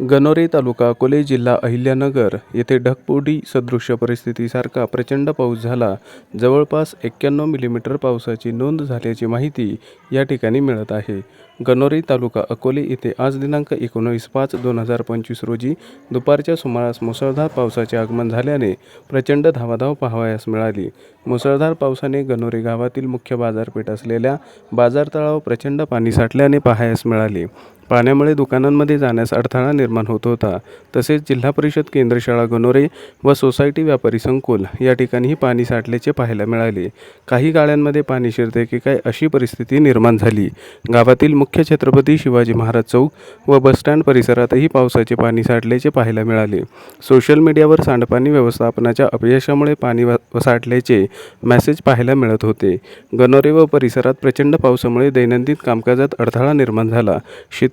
गणोरे तालुका अकोले जिल्हा अहिल्यानगर येथे ढगफुटी सदृश्य परिस्थितीसारखा प्रचंड पाऊस झाला. जवळपास एक्क्याण्णव मिलीमीटर पावसाची नोंद झाल्याची माहिती या ठिकाणी मिळत आहे. गणोरे तालुका अकोले येथे आज दिनांक एकोणवीस पाच दोन हजार पंचवीस रोजी दुपारच्या सुमारास मुसळधार पावसाचे आगमन झाल्याने प्रचंड धावाधाव पाहावयास मिळाली. मुसळधार पावसाने गणोरे गावातील मुख्य बाजारपेठ असलेल्या बाजारतळावर प्रचंड पाणी साठल्याने पाहायस मिळाले. पाण्यामुळे दुकानांमध्ये जाण्यास अडथळा निर्माण होत होता. तसेच जिल्हा परिषद केंद्रशाळा गणोरे व सोसायटी व्यापारी संकुल या ठिकाणीही पाणी साठल्याचे पाहायला मिळाले. काही गाळ्यांमध्ये पाणी शिरते की काय अशी परिस्थिती निर्माण झाली. गावातील मुख्य छत्रपती शिवाजी महाराज चौक व बसस्टँड परिसरातही पावसाचे पाणी साठल्याचे पाहायला मिळाले. सोशल मीडियावर सांडपाणी व्यवस्थापनाच्या अपयशामुळे पाणी वा- साठल्याचे मेसेज पाहायला मिळत होते. गणोरे व परिसरात प्रचंड पावसामुळे दैनंदिन कामकाजात अडथळा निर्माण झाला.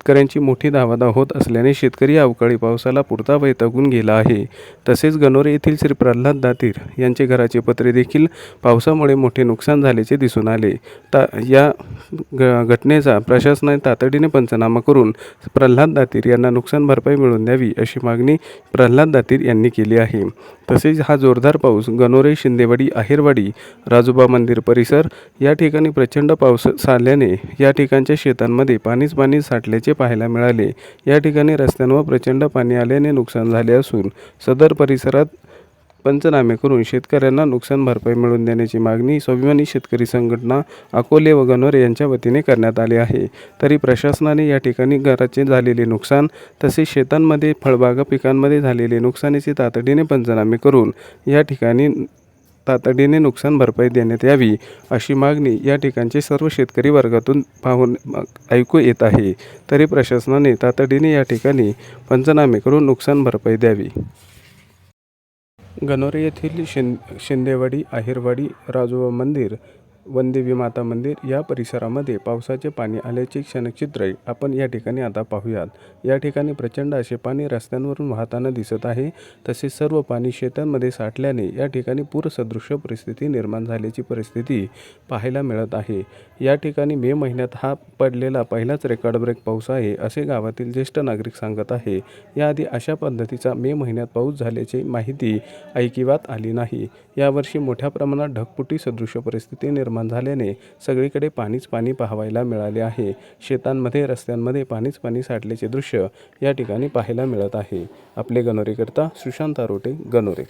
शेतकऱ्यांची मोठी धावाधाव होत असल्याने शेतकरी अवकाळी पावसाला पुरता वैतागून गेला आहे. तसेच गणोरे येथील श्री प्रल्हाद दातीर यांचे घराचे पत्रे देखील पावसामुळे मोठे नुकसान झाल्याचे दिसून आले. ता या ग घटनेचा प्रशासनाने तातडीने पंचनामा करून प्रल्हाद दातीर यांना नुकसान भरपाई मिळवून द्यावी अशी मागणी प्रल्हाद दातीर यांनी केली आहे. तसेच हा जोरदार पाऊस गणोरे शिंदेवाडी आहेरवाडी राजोबा मंदिर परिसर या ठिकाणी प्रचंड पाऊस झाल्याने या ठिकाणच्या शेतांमध्ये पाणीच पाणी साठल्याचे पाहायला मिळाले. या ठिकाणी रस्त्यांवर प्रचंड पाणी आल्याने नुकसान झाले असून सदर परिसरात पंचनामे करून शेतकऱ्यांना नुकसान भरपाई मिळवून देण्याची मागणी स्वाभिमानी शेतकरी संघटना अकोले व गणोरे यांच्या वतीने करण्यात आली आहे. तरी प्रशासनाने या ठिकाणी घराचे झालेले नुकसान तसेच शेतांमध्ये फळबागा पिकांमध्ये झालेले नुकसानीचे तातडीने पंचनामे करून या ठिकाणी तातडीने नुकसान भरपाई देण्यात यावी अशी मागणी या ठिकाणचे सर्व शेतकरी वर्गातून पाहून ऐकू येत आहे. तरी प्रशासनाने तातडीने या ठिकाणी पंचनामे करून नुकसान भरपाई द्यावी. गणोरे येथील शिं शिंदेवाडी आहेरवाडी राजोबा मंदिर वनदेवी माता मंदिर या परिसरामध्ये पावसाचे पाणी आल्याचे क्षणचित्र आपण या ठिकाणी आता पाहूयात. या ठिकाणी प्रचंड असे पाणी रस्त्यांवरून वाहताना दिसत आहे. तसेच सर्व पाणी शेतांमध्ये साठल्याने या ठिकाणी पूरसदृश्य परिस्थिती निर्माण झाल्याची परिस्थिती पाहायला मिळत आहे. या ठिकाणी मे महिन्यात हा पडलेला पहिलाच रेकॉर्ड ब्रेक पाऊस आहे असे गावातील ज्येष्ठ नागरिक सांगत आहे. याआधी अशा पद्धतीचा मे महिन्यात पाऊस झाल्याची माहिती ऐकिवात आली नाही. यावर्षी मोठ्या प्रमाणात ढगपुटी सदृश्य परिस्थिती निर्माण झाल्याने सगळीकडे पाणीच पाणी पाहायला मिळाले आहे. शेतांमध्ये रस्त्यांमध्ये पाणीच पाणी साठल्याचे दृश्य या ठिकाणी पाहायला मिळत आहे. आपले गणोरेकरता सुशांत आरोटे गणोरे.